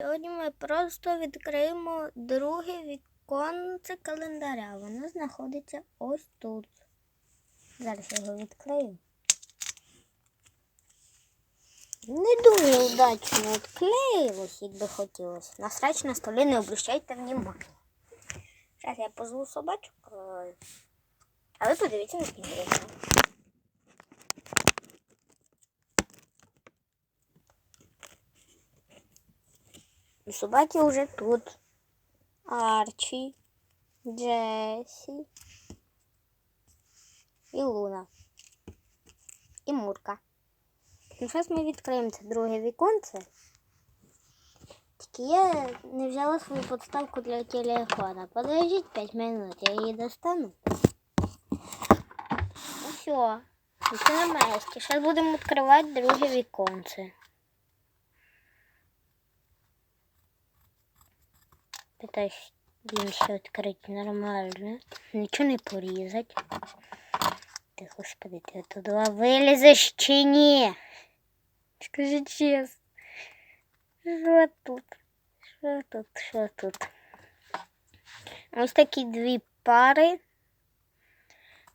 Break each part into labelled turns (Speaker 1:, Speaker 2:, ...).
Speaker 1: Сьогодні ми просто відкриємо друге віконце календаря. Воно знаходиться ось тут. Зараз його відкрию. Не дуже удачно відклеїлось, як би хотілося. На срач на столі не обращайте внимання. Зараз я позву собачок. е, А ви подивіться на книгу. Собаки вже тут. Арчі, Джесі і Луна. І Мурка. Ну, зараз ми відкриємо це друге віконце. Тільки я не взяла свою подставку для телефона. Подождіть 5 минут, я її достану. Ну все, все на месте. Зараз будемо відкривати друге віконце. Питаюсь він ще відкрити нормально. Нічого не порізати. Ти, господи, ти туди вилізеш чи ні? Скажи чесно. Що тут? Що тут? Що тут? Ось такі дві пари.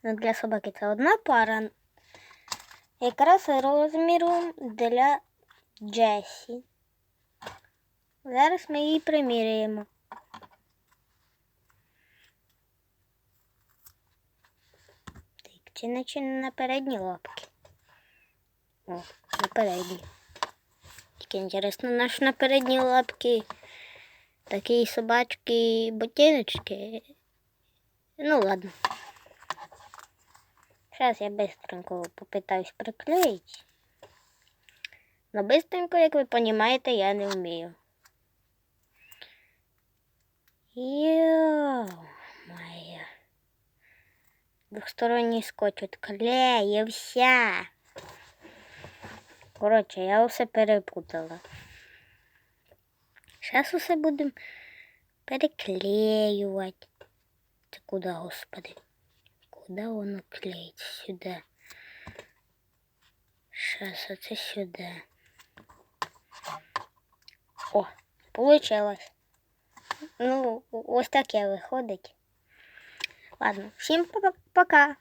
Speaker 1: Ну, для собаки це одна пара. Якраз розміром для Джесі. Зараз ми її приміряємо. Так, чи наче на передні лапки? О, на передні. Тільки інтересно, наш на передні лапки такі собачки ботиночки. Ну ладно. Зараз я быстренько попитаюсь приклеїти. Но быстренько, як ви розумієте, я не вмію. Йо, Двохсторонній скотч відклеївся. Коротше, я усе перепутала. Зараз усе будемо переклеювати. Це куди, господи? Куди воно клеїться? Сюди. Зараз оце сюди. О, получилось. Ну, ось таке виходить. Ладно, всім пока.